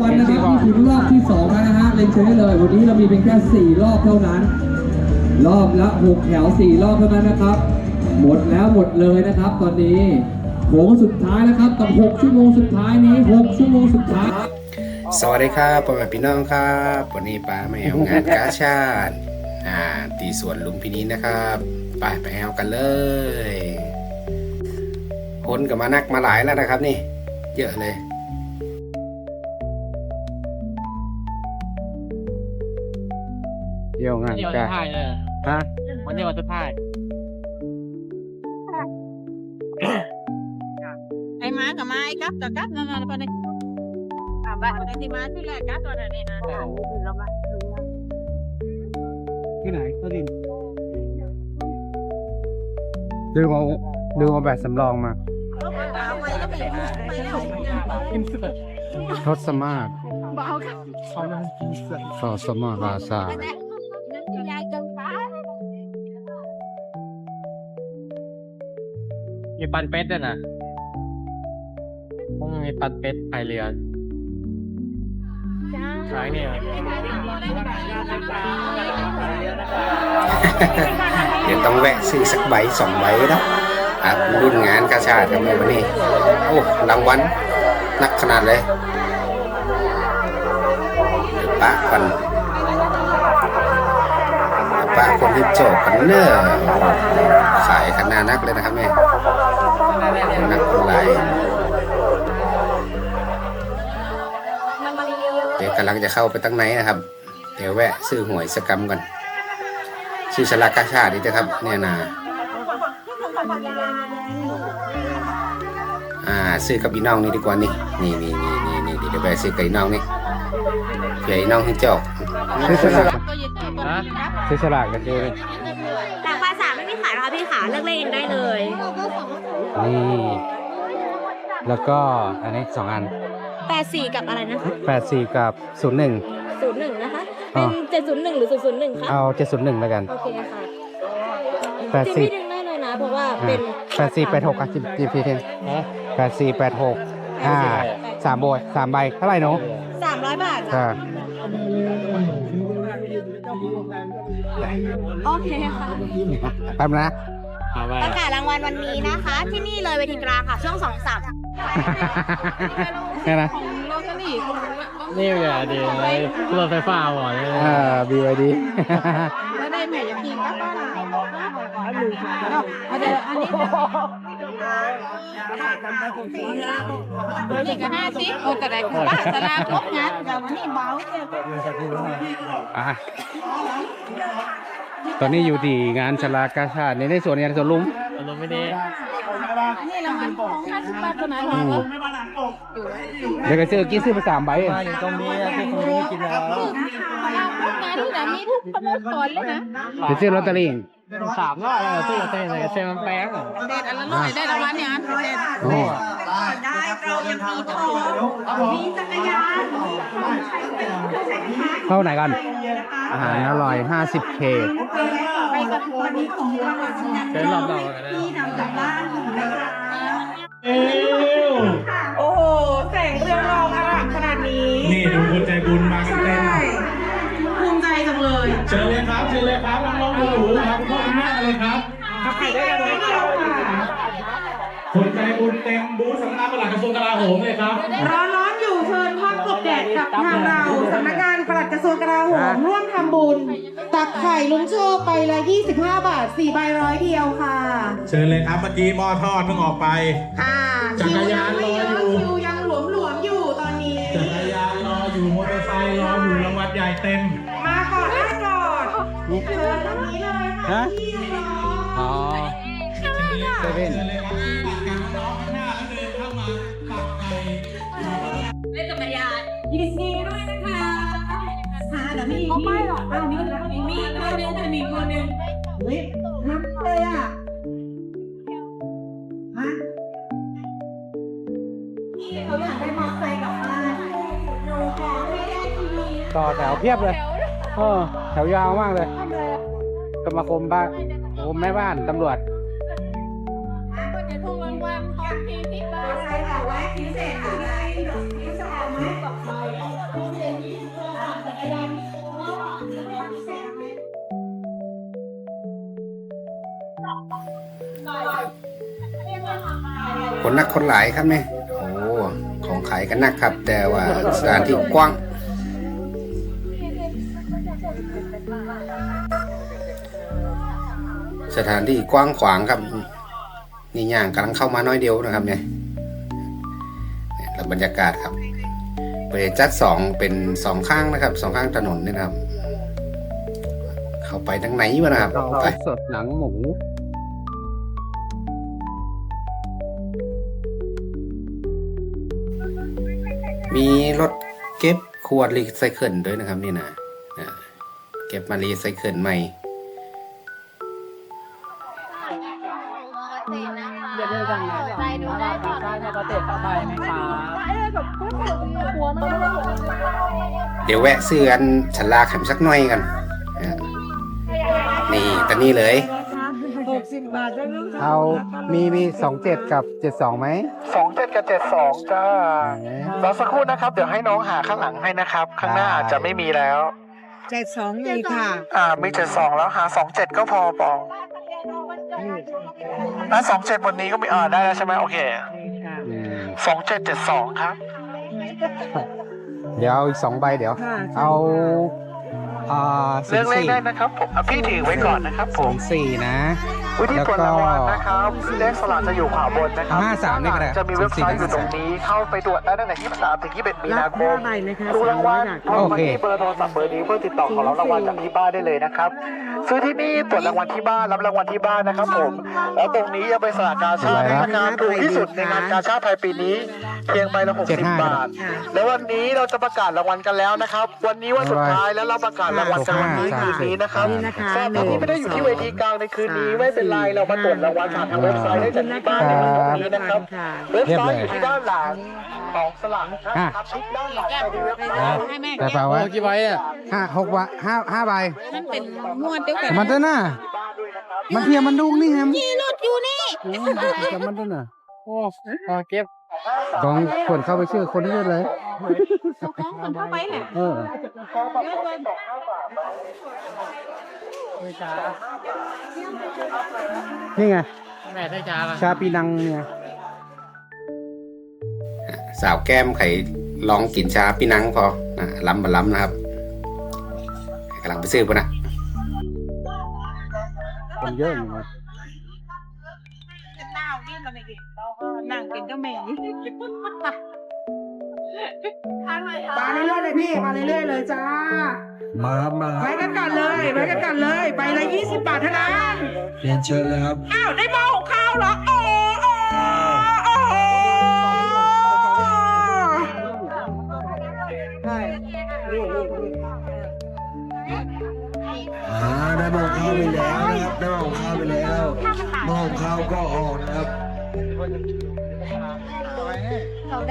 วันนะครับที่ถึงรอบที่สองแล้วนะฮะเรียนเชิญได้เลย วันนี้เรามีเพียงแค่สี่รอบเท่านั้น รอบละหกแถวสี่รอบเท่านั้นนะครับ หมดแล้วหมดเลยนะครับ ตอนนี้โค้งสุดท้ายแล้วครับกับหกชั่วโมงสุดท้ายนี้หกชั่วโมงสุดท้ายสวัสดีครับพ่อแม่พี่น้องครับวันนี้ป้ามาแอวงานกาชาติอ่าตีสวนลุมพินีนะครับไปไปแอวกันเลยคนกับมานักมาหลายแล้วนะครับนี่ เยอะเลย เที่ยวงานวันนี้วันกาสุดท้ายเลยฮะ วันนี้วันสุดท้ายไอ้ม้ากับม้าไอ้กั๊บกับกั๊บนั่นน่ะปะเนี่ยอ่าบ้านคนที่มาที่แรกกั๊บตัวนั้นนี่นะเรามาที่ไหนตัวดินลืมเอาลืมเอาแบบสำรองมา เอาไว้แล้วไปไปแล้วอินเสิร์ตทศมาศเบาค่ะเขาเรียกอินเสิร์ตทศมาศราชานั่นย มีปันเป็ดด้วยนะคงมีปันเป็ดพายเรือจ้าใช่เนี่ยเดี๋ยวต้องแวะซื้อสักใบสองใบนะครับรุ่นงานกาชาติครับในวันนี้ โอ้รางวัลนักขนาดเลยเดี๋ยวป้ากันเดี๋ยวป้าคนที่โจกกันเนอะขายขนาดนักเลยนะครับแม่ นักออนไลน์เดี๋ยวกำลังจะเข้าไปตั้งไหนนะครับ เดี๋ยวแวะซื้อหวยสกรรมก่อนชื่อชลากาชาตินี่นะครับ เนี่ยนะอ่าซื้อกับอีน้องนี่ดีกว่านี่นี่นี่นี่นี่นี่เดี๋ยวแวะซื้อกับอีน้องนี่เผื่ออีน้องที่เจอกซื้อสลากตัวยึดตัวนะซื้อสลากกันเจอหลังภาษาไม่มีขายนะคะพี่ขาเลือกเล่นเองได้เลย นี่ แล้วก็อันนี้สองอัน84กับอะไรนะคะแปดสี่กับศูนย์หนึ่ง01นะคะ อ๋เป็อน701หรือ001คะเอาเจ็ดศูนย์หนึ่งแล้วกัน โอเคค่ะแปดจริงสี่พี่ดึงได้เลยนะ เพราะว่าเป็นแปดสี่แปดหกอะจิบจิบพีเทนฮะแปดสี่แปดหกอ่าสามโบยสามใบเท่าไหร่หนู300บาทอ่าจ้ะโอเคค่ะ แป๊บนะ เอาไปประกาศรางวัลวันนี้นะคะ ที่นี่เลยเวทีกลางค่ะช่วง2 3แค่นะโลกนี่นี่แหละดีเลยรถไฟฟ้าบ่อยเลยอ่า BYD แล้วได้แม่ยังกินกั๊บบ้านเอาเดี๋ยวอันนี้นี่ก็ห้าสิบโอ้แต่ได้คุณป้าสลากลบงานแต่วันนี้เบาเนี่ยอะ ตอนนี้อยู่ที่งานชลากาชาติในในสวนงานสวนลุม อารมณ์ไม่ดีนี่รางวัลของห้าสิบบาทเท่านั้นอืมเดี๋ยวก็ซื้อกี้ซื้อไปสามใบเองมาอยู่ตรงนี้ที่ตรงนี้กินแล้ว งานที่ไหนมีทุกประมูลก่อนเลยนะ เดี๋ยวซื้อลอตเตอรี่เอง สามร้อยเลยซื้อเต้นเลยเซมันแป้งอะเด็ดอันละร้อยได้รางวัลเนี่ยอันเด็ดโอ้เข้าไหนกัน อาหารอร่อย 50K ไปกับวันนี้ของรางวัลชนะเป็นรอบเราเลยนะที่นำจากบ้านนะคะ ครได้ร้อยเดียวค่ะคนใจบุญเต็มบูธสำนักปลัดกระทรวงกลาโหมเลยครับร้อนร้อนๆอยู่เชิญทอดกบแดดกับทางเราสำนักงานปลัดกระทรวงกลาโหมร่วมทำบุญ ตักไข่ลุงโชคไปละ25 บาท4ใบร้อยเดียวค่ะ เชิญเลยครับเมื่อกี้หม้อทอดเพิ่งออกไปอ่าจักรยานคิวยังไม่เยรออะอยู่คิวยังหลวมหลวมๆอยู่ตอนนี้จักรยานรออยู่มอเตอร์ไซค์รออยู่รางวัลใหญ่เต็ม มาก่อนได้ก่อนเชิญทางนี้เลยค่ะฮะที่รออ๋อ เซเว่นเชิญเลยครับตักกันน้องข้างหน้าแล้วเดินเข้ามาตักไข่เล่นจักรยานยินดีด้วยนะคะค่ะเดี๋ยวมีเขาไม่หรอกอันนี้แล้วมีมีคนหนึงจะมีคนหนึงเฮ้ยน้ำเลยอะฮะเขาอยากได้มอเตอร์ไซค์กลับบ้านหนูขอให้ได้ทีวีต่อแถวเพียบเลยเออแถวยาวมากเลย สมาคมบ้านสมาคมแม่บ้านตำรวจ พิเศษอะไรพิเศษอะไรต่อไปพิเศษที่เพื่อจักรยานคนนักคนหลายครับเนี่โอ้ของขายกันนักครับ แต่ว่าสถานที่กว้างสถานที่กว้างขวางครับ นี่ย่างกำลังเข้ามาน้อยเดียวนะครับเนี่ย เนี่ยแล้วบรรยากาศครับเปิดจัดสองเป็นสองข้างนะครับสองข้างถนนนี่นะครับ เข้าไปทางไหนวะนะครับไปสดหนังหมูมีรถเก็บขวดรีไซเคิลด้วยนะครับ นี่นะอ่าเก็บมารีไซเคิลใหม่ เดี๋ยวเดี๋ยวใจดูได้ก่อนเดี๋ยวแวะซื้ออันฉลากแถมสักหน่อยกันอ่านี่ตอนนี้เลยเอามีมีสองเจ็ดกับเจ็ดสองไหมสองเจ็ดกับเจ็ดสองจ้ารอสักครู่นะครับ เดี๋ยวให้น้องหาข้างหลังให้นะครับ ข้างหน้าอาจจะไม่มีแล้วเจ็ดสองมีค่ะ อ่ามีเจ็ดสองแล้วหาสองเจ็ดก็พอปอง อ่าสองเจ็ดบนนี้ก็มีอ่าได้แล้วใช่ไหมโอเคสองเจ็ดเจ็ดสองครับ เดี๋ยวเอาอีกสองใบเดี๋ยว ค่ะเอาอ่าเลือกเลขสี่ได้นะครับผมอะพี่ถือไว้ก่อนนะครับผสอมงสี่นะ วิธีแล้วกดก็รางวัลนะครับเลขสลากจะอยู่ขวาบนนะครับห้าสามนี่ก็ได้จะมีเว็บไซต์อยู่ตรงนี้เข้าไปตรวจได้ตั้งแต่ที่สามถึงยี่สิบเอ็ดมีนาคมใบไหมคะดูรางวัลสามร้อยบาทโทรมาที่เบอร์โทรศัพท์เบอร์นี้เพื่อติดต่อขอรับรางวัลจากที่บ้านได้เลยนะครับซื้อที่นี่ตรวจรางวัลที่บ้านรับรางวัลที่บ้านนะครับ ผม แล้วตรงนี้ยังเป็นสลากกาชาติในราคาถูกที่สุดในงานกาชาติไทยปีนี้เพียงใบละ60บาท แล้ววันนี้เราจะประกาศรางวัลกันแล้วนะครับ วันนี้วันสุดท้ายแล้วเราประกาศรางวัลกันวันนี้คืนนี้นะครับนี่นะคะสำหรับท่านที่ไม่ได้อยู่ที่เวทีกลางในคืนนี้ไม่เป็นไรเรามาตรวจรางวัลผ่านทางเว็บไซต์ได้จากที่บ้านในวันพรุ่งนี้นะครับค่ะเว็บไซต์อยู่ที่ด้านหลังของสลากนะครับอะคลิกด้านหลังไปที่เว็บไซต์ให้แม่แต่เปล่าโอ้ว่ากี่ใบอะห้าหกวะห้าห้าใบมันเป็นม้วนเดียวกันแต่มันต้นน่ะมันเทียมมันดุงนี่แฮมนี่รถอยู่นี่แต่มันต้นน่ะโอ้เอาเก็บต้องคนเข้าไปชื่อคนที่เลยเข้าไปเนี่ยเออ ช้านี่ไงแม่ใช่ช้าป่ะชาปีนังไงสาวแก้มไข่ลองกินชาปีนังพอนะล้ำบะล้ำนะครับกำลังไปซื้อปะนะคนเยอะอยู่นะหน้าวิ่งมาในกินนั่งกินก็แม่มาเรื่อยๆเลยพี่ มาเรื่อยๆเลยจ้า มาครับมาคไปรับกันก่อนเลยไปกันก่อนเลยใบละยี่สิบบาทเท่านั้นเรียนเชิญเลยครับ อ้าวได้หม้อหุงข้าวเหรอโอ้โอ้โอ้ใช่อ่าได้หม้อข้าวไปแล้วนะครับได้หม้อข้าวไปแล้วหม้อข้าวก็ออกนะครับ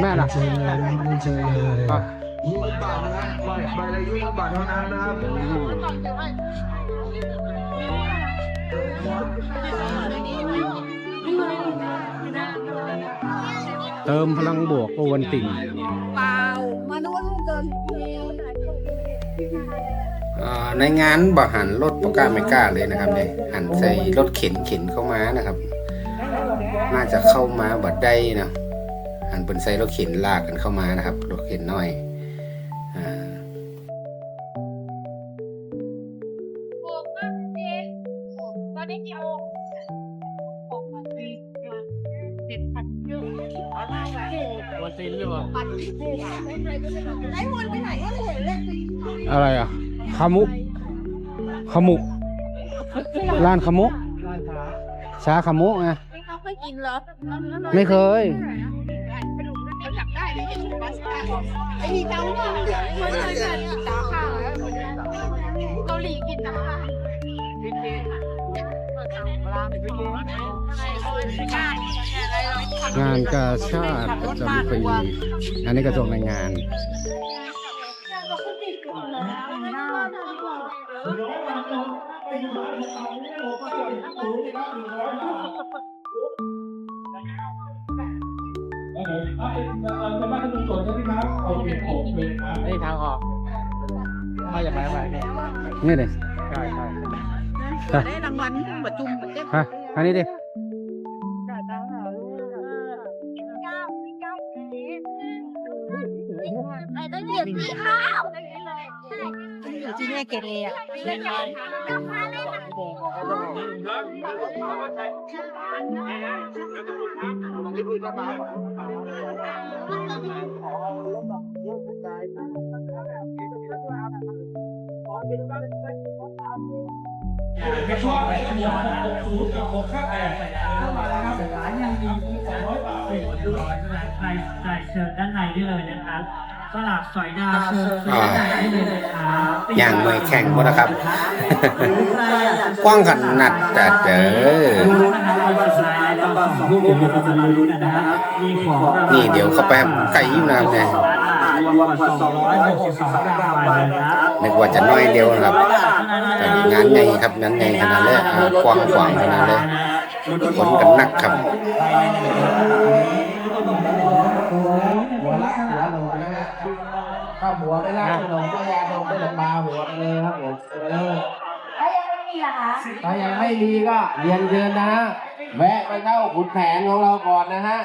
แม่ล่ะ เชิญเลยนะครับเรียนเชิญเลย ยี่สิบบาทนะครับใบใบละยี่สิบบาทเท่านั้นนะครับเติมพลังบวกโอวันติ่งเปล่ามาน้นเกินในงานบ่หันรถปกาไม่กล้าเลยนะครับเนี่ยหันใส่รถเข็นเข็นเข้ามานะครับ น่าจะเข้ามาบัดได้นะหันเป็นใส่รถเข็นลากกันเข้ามานะครับรถเข็นน้อย วันซีนหรือเปล่าไอ้วนไปไหนก็เห็นเลยอะไรอะขมุขมุร้านขมุชาขมุไงไม่เขาเคยกินเหรอไม่เคยไปดูไปจับได้เลย ไอ้นี่เกาหลีไม่เคยกินตาข้าวเกาหลีกินนะค่ะงานกาชาติประจำปีอันนี้กระทรวงแรงงาน ผมอ่ะเป็นเอ่อเป็นบ้านที่ลุงสนใช่ไหมครับโอเคผมเป็นครับนี่ทางออกมาจากไหนมาเนี่ยนี่เลยใช่ใช่เผื่อได้รางวัลประจุมประเจ็บฮะอันนี้ดิไอ้ต้องเหยียบสีขาวเหยียบสีแม่เกเรอ่ะ เล่นกันกับพาเล่นอะใส่ใส่เชิญด้านในได้เลยนะครับ สลับสอยดาวเชิญด้านในได้เลยนะครับอย่างหน่วยแข่งหมดนะครับ กว้างขนาดแต่เด้อนี่เดี๋ยวเข้าไปไก่อยู่นะครับเนี่ยนึกว่าจะน้อยเดียวนะครับแต่งานใหญ่ครับงานใหญ่ขนาดเลยอ่ากว้างขวางขนาดเลยคนกันหนักครับ หัวละหัวลงนะฮะถ้าหัวไม่ละลงก็ยาลงได้ลงมาหัวไปเลยครับผมเออแล้วยังไม่มีเหรอคะถ้ายังไม่มีก็เรียนเชิญนะฮะแวะไปเข้าขุนแผนของเราก่อนนะฮะ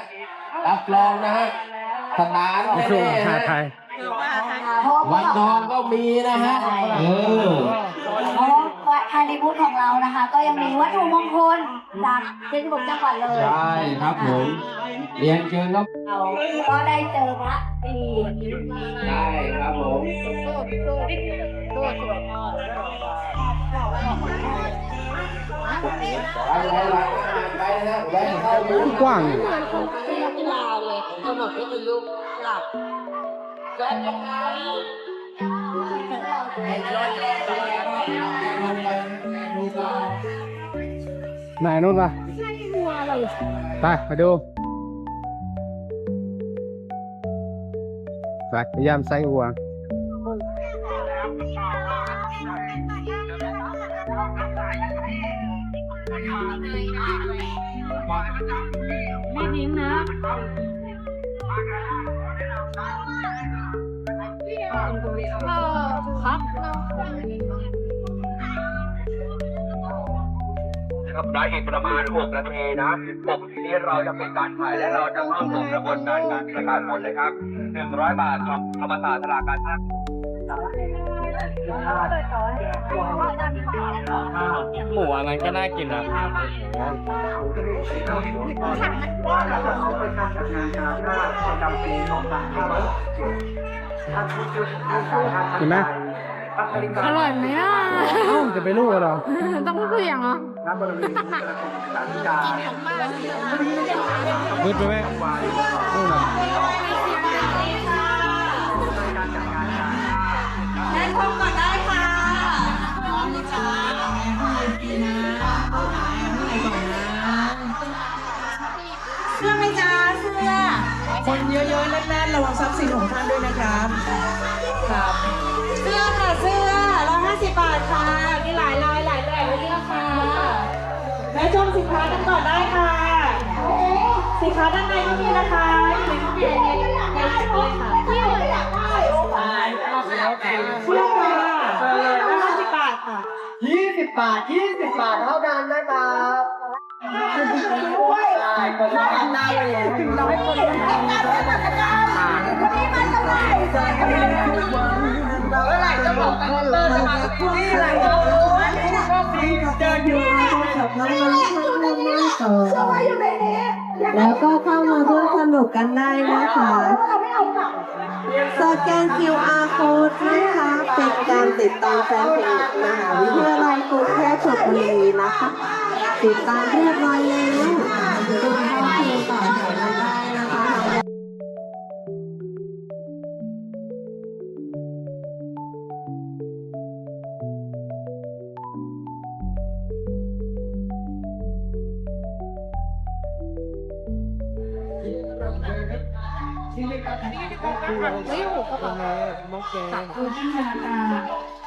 รับรองนะฮะสนานแน่ๆฮะวันทองก็มีนะฮะเออาะว่าภายในบูธของเรานะคะ ก็ยังมีวัตถุมงคลจากเจ็ดสิบหกจังหวัดเลยใช่ครับผมเรียนเชิญครับเราก็ได้เจอพระดีใช่ครับผมไปไปไปไปนะไปเข้าบูธกว้างไหนนู่นปะไปมาดูไป พยายามใส่หัวไม่ดิ้มนะ เออครับเราครับได้อีกประมาณ 6 นาทีนะผมทีนี้เราจะเป็นการถ่ายและเราจะเข้าสู่กระบวนการการประกาศผลเลยครับ 100 บาทครับธรรมศาสตร์ธนาคารท่าหมูอันนั้นก็น่ากินนะเห็นไหมอร่อยไหมอะ เอ้าจะไปรู้เหรอ ต้องเสี่ยงอะมืดไปไหมนู่นน่ะแม่ชมก่อนได้ค่ะ คนเยอะๆแน่นๆระวังทรัพย์สินของท่านด้วยนะครับ ครับ เสื้อค่ะเสื้อร้อยห้าสิบบาทค่ะ มีหลายลายหลายแบบให้เลือกค่ะแม่ชมสินค้ากันก่อนได้ค่ะ สินค้าด้านในก็มีนะคะอยู่ในข้างในในชุดค่ะเสื้ออยากได้เสื้อค่ะร้อยห้าสิบบาทค่ะยี่สิบบาทยี่สิบบาทเท่านั้นนะครับ แล้วก็เข้ามาร่วมสนุกกันได้นะคะสแกน QR code นะคะเป็นการติดตามแฟนเพจมหาวิทยาลัยกรุงเทพธนบุรีนะคะ ติดตามเรียบร้อยแล้วคุณพ่อคือต่อแถวกันได้นะคะ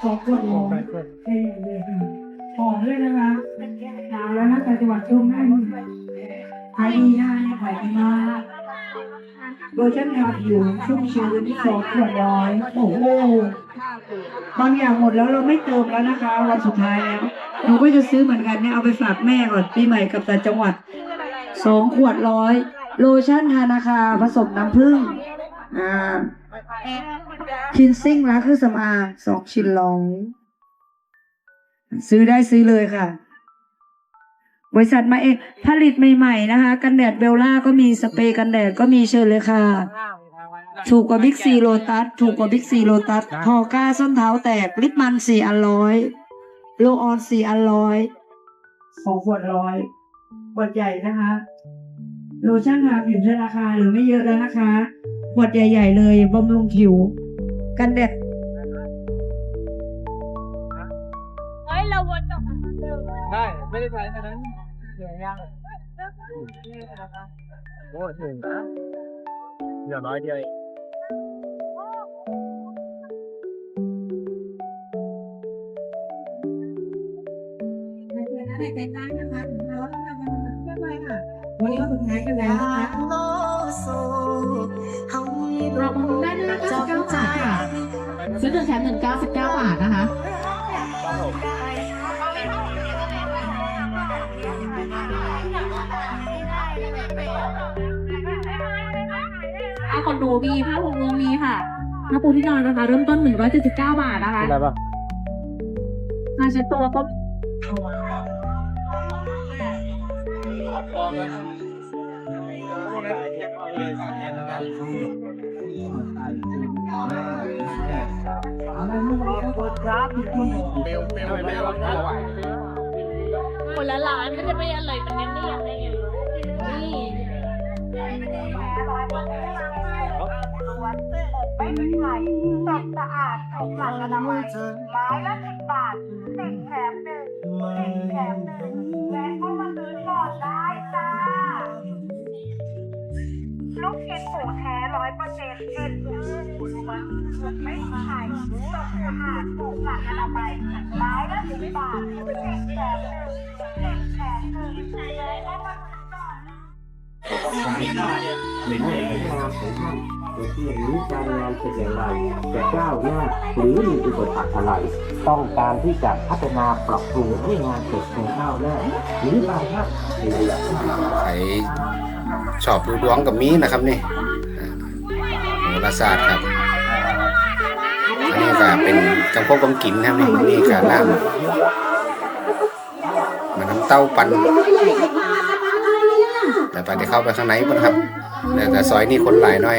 ขอบคุณหมอเท่เลยค่ะ ขอด้วยนะคะหนาวแล้วนะแต่จังหวัดช่วงนั้นขายดีนะขายดีมากโดยฉันทำอยู่ชุ่มชื้นสองขวดร้อยโอ้โหบางอย่างหมดแล้วเราไม่เติมแล้วนะคะวันสุดท้ายแล้วหนูก็จะซื้อเหมือนกันเนี่ยเอาไปฝากแม่ก่อนปีใหม่กับแต่จังหวัดสองขวดร้อยโลชั่นทานาคาผสมน้ำผึ้งอ่าคินซิ่งร้านเครื่องสำอางสองชิ้นร้อย ซื้อได้ซื้อเลยค่ะ บริษัทมาเองผลิตใหม่ๆนะคะ กันแดดเบลล่าก็มีสเปรย์กันแดดก็มีเชิญเลยค่ะ ถูกกว่าบิ๊กซีโลตัสถูกกว่าบิ๊กซีโลตัสพอก้าส้นเท้าแตก ลิปมันสี่อันร้อยโลออนสี่อันร้อยสองขวดร้อยขวดใหญ่นะคะโลชั่นทาผิวใช้ราคาหรือไม่เยอะแล้วนะคะขวดใหญ่ ๆ เลยบำรุงผิว กันแดด ไม่ได้ใช้อันนั้นเสียยังโอ้ถึงนะเหลือน้อยเดียวเองวันนี้วันสุดท้ายกันแล้วนะคะเรามาดูได้นะคะ99บาทค่ะซื้อหนึ่งแถมหนึ่งเก้าสิบเก้าบาทนะคะ คนดูมีผ้าห่มรวมมีค่ะผ้าปูที่นอนนะคะเริ่มต้น 179 บาทนะคะอะไรปะผ้าเช็ดตัวก็คนละร้านก็จะไม่อะไรเป็นเนียนๆอะไรอย่าง เงี้ยนี่ไม่เป็นไรสดสะอาดถูกหลักอนามัยไม้ละสิบบาทสิบแถมหนึ่งสิบแถมหนึ่งแวะเข้ามาซื้อก่อนได้จ้า ลูกชิ้นหมูแท้ร้อยเปอร์เซ็นต์เกินไม่ขายสดสะอาดถูกหลักอนามัยไม้ละสิบบาทสิบแถมหนึ่งสิบแถมหนึ่งแวะเข้ามาซื้อก่อน เรื่องนี้การงานเป็นอย่างไรจะก้าวหน้าหรือมีอุปสรรคอะไร ต้องการที่จะพัฒนาปรับปรุงให้งานเกิดเป็นก้าวหน้าหรือบางท่านหรือใครชอบดูดวงกับมีนะครับนี่โหราศาสตร์ครับอันนี้ก็เป็นกำพบกำกินครับนี่นี่ก็น้ำมันน้ำเต้าปันแต่ไปได้เข้าไปข้างในบ่นะครับแต่แต่ซอยนี่คนหลายหน่อย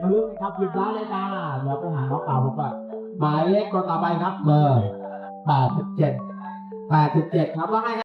หยิบมาเรื่องครับหยิบร้านเลยนะเดี๋ยวไปหาน้องสาวผมก่อนหมายเลขตัวต่อไปครับเบอร์แปดสิบเจ็ดแปดสิบเจ็ดครับว่าไง